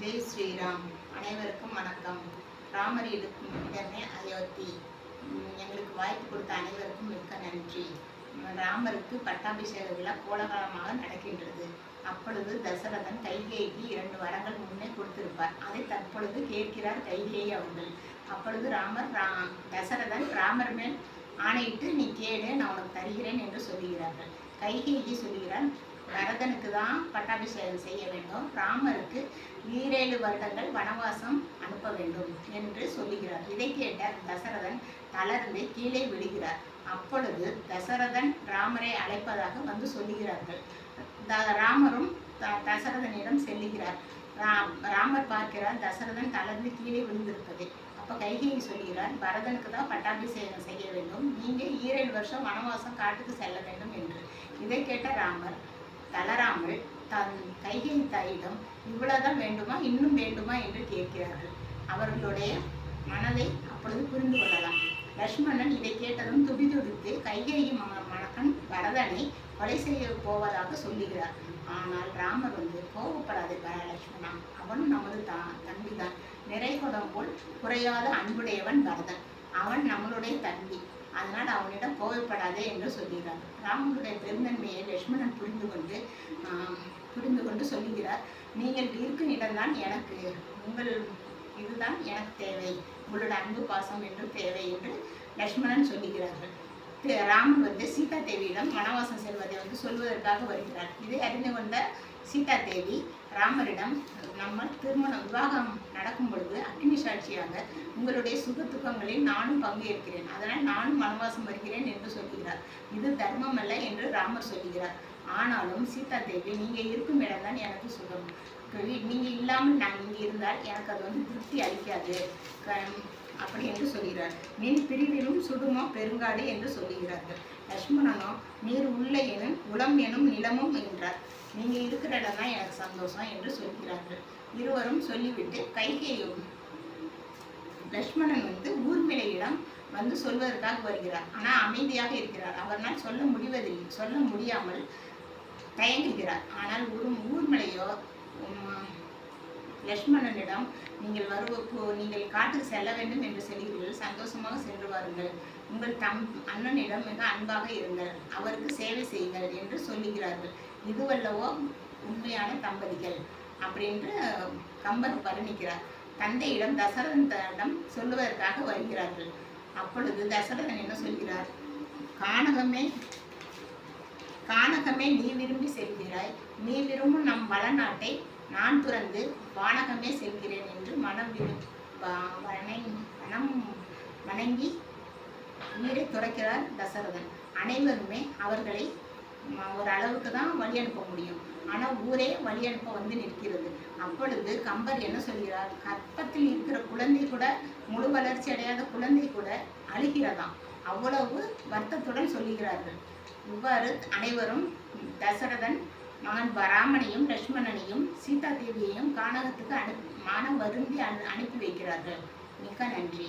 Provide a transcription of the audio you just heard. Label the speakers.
Speaker 1: ஜெய் ஸ்ரீராம். அனைவருக்கும் வணக்கம். ராமர் இருக்கும் இடமே அயோத்தி. எங்களுக்கு வாய்ப்பு கொடுத்த அனைவருக்கும் மிக்க நன்றி. ராமருக்கு பட்டாபிஷேக விழா கோலகாலமாக நடக்கின்றது. அப்பொழுது தசரதன் கைகேயிக்கு இரண்டு வரங்கள் முன்னே கொடுத்திருப்பார். அதை தற்பொழுது கேட்கிறார் கைகேயி அவர்கள். அப்பொழுது ராமர் ரா தசரதன் ராமர் மேல் ஆணையிட்டு நீ கேடு நான் உனக்கு தருகிறேன் என்று சொல்லுகிறார்கள். கைகேயி சொல்கிறார் பரதனுக்கு தான் பட்டாபிஷேகம் செய்ய வேண்டும். ராமருக்கு ஈரேழு வருடங்கள் வனவாசம் அனுப்ப வேண்டும் என்று சொல்லுகிறார். இதை கேட்ட தசரதன் தளர்ந்து கீழே விடுகிறார் அப்பொழுது தசரதன் ராமரை அழைப்பதாக வந்து சொல்லுகிறார்கள். த- ராமரும் த- தசரதனிடம் செல்லுகிறார். ரா- ராமர் பார்க்கிறார் தசரதன் தளர்ந்து கீழே விழுந்திருப்பதை. அப்போ கைகையை சொல்கிறார் பரதனுக்கு தான் பட்டாபிஷேகம் செய்ய வேண்டும். நீங்கள் ஈரேழு வருஷம் வனவாசம் காட்டுக்கு செல்ல வேண்டும் என்று. இதை கேட்ட ராமர் தளராமல் தன் கைகேயி தாயிடம் இவ்வளவுதான் வேண்டுமா இன்னும் வேண்டுமா என்று கேட்கிறார்கள். அவர்களுடைய மனதை அப்பொழுது புரிந்து கொள்ளலாம். லக்ஷ்மணன் இதை கேட்டதும் துடிதுடித்து கைகேயி மணக்கன் மகன் பரதனை கொலை செய்ய போவதாக சொல்லுகிறார். ஆனால் ராமர் வந்து கோபப்படாதே பர அவனும் நமது தா தம்பிதான். நிறைகுடம் போல் குறையாத அன்புடையவன் பரதன் அவன் நம்மளுடைய தம்பி. அதனால் அவனிடம் கோவப்படாதே என்று சொல்கிறார் ராமனுடைய பெருந்தன்மையை லக்ஷ்மணன் புரிந்து கொண்டு புரிந்து கொண்டு சொல்லுகிறார். நீங்கள் இருக்கும் இடம்தான் எனக்கு உங்கள் இதுதான் எனக்கு தேவை. உங்களோட அன்பு பாசம் என்று தேவை என்று லக்ஷ்மணன் சொல்லுகிறார்கள். ராமன் வந்து சீதா தேவியிடம் வனவாசம் செல்வதை வந்து சொல்வதற்காக வருகிறார். இதை அறிந்து கொண்ட சீதா தேவி ராமரிடம் நம்ம திருமணம் விவாகம் நடக்கும் பொழுது அக்னி சாட்சியாக உங்களுடைய சுக துக்கங்களில் நானும் பங்கேற்கிறேன். அதனால் நானும் வனவாசம் வருகிறேன் என்று சொல்கிறார். இது தர்மம் அல்ல என்று ராமர் சொல்கிறார். ஆனாலும் சீதா தேவி நீங்கள் இருக்கும் இடம்தான் எனக்கு சுகம். நீங்கள் இல்லாமல் நான் இங்கே இருந்தால் எனக்கு அது வந்து திருப்தி அளிக்காது. அப்படி என்று சொல்கிறார். நின் பிரிவிலும் சுடுமோ பெருங்காடு என்று சொல்லுகிறார்கள் லக்ஷ்மணனோ நீர் உள்ள எனும் உளம் எனும் நிலமும் என்றார். நீங்கள் இருக்கிற இடம் தான் எனக்கு சந்தோஷம் என்று சொல்கிறார்கள். இருவரும் சொல்லிவிட்டு கைகேயும். லக்ஷ்மணன் வந்து ஊர்மிளையிடம் வந்து சொல்வதற்காக வருகிறார். ஆனால் அமைதியாக இருக்கிறார். அவரால் சொல்ல முடிவதில்லை. சொல்ல முடியாமல் தயங்குகிறார். ஆனால் ஒரு ஊர்மலையோ லக்ஷ்மணனிடம் நீங்கள் வருவப்போ நீங்கள் காட்டுக்கு செல்ல வேண்டும் என்று சொல்கிறீர்கள். சந்தோஷமாக சென்று வாருங்கள். உங்கள் தம் அண்ணனிடம் மிக அன்பாக இருங்கள். அவருக்கு சேவை செய்யுங்கள் என்று சொல்லுகிறார்கள். இதுவல்லவோ உண்மையான தம்பதிகள் அப்படின்று கம்பர் வர்ணிக்கிறார். தந்தையிடம் தசரதனிடம் சொல்லுவதற்காக வருகிறார்கள். அப்பொழுது தசரதன் என்ன சொல்கிறார்? கானகமே கானகமே நீ விரும்பி செல்கிறாய். நீ விரும்பும் நம் வளநாட்டை நான் துறந்து வானகமே செல்கிறேன் என்று மனம் வணங்கி மனம் வணங்கி நீரை துறக்கிறார் தசரதன். அனைவருமே அவர்களை ஒரு அளவுக்கு தான் வழி அனுப்ப முடியும். ஆனால் ஊரே வழி அனுப்ப வந்து நிற்கிறது. அப்பொழுது கம்பர் என்ன சொல்கிறார்? கற்பத்தில் இருக்கிற குழந்தை கூட முழு வளர்ச்சி அடையாத குழந்தை கூட அழுகிறதாம் அவ்வளவு வருத்தத்துடன் சொல்லுகிறார்கள். இவ்வாறு அனைவரும் தசரதன் மகன் ராமனையும் லட்சுமணனையும் சீதா தேவியையும் கானகத்துக்கு அனு மனம் வருந்தி அனு அனுப்பி வைக்கிறார்கள். மிக்க நன்றி.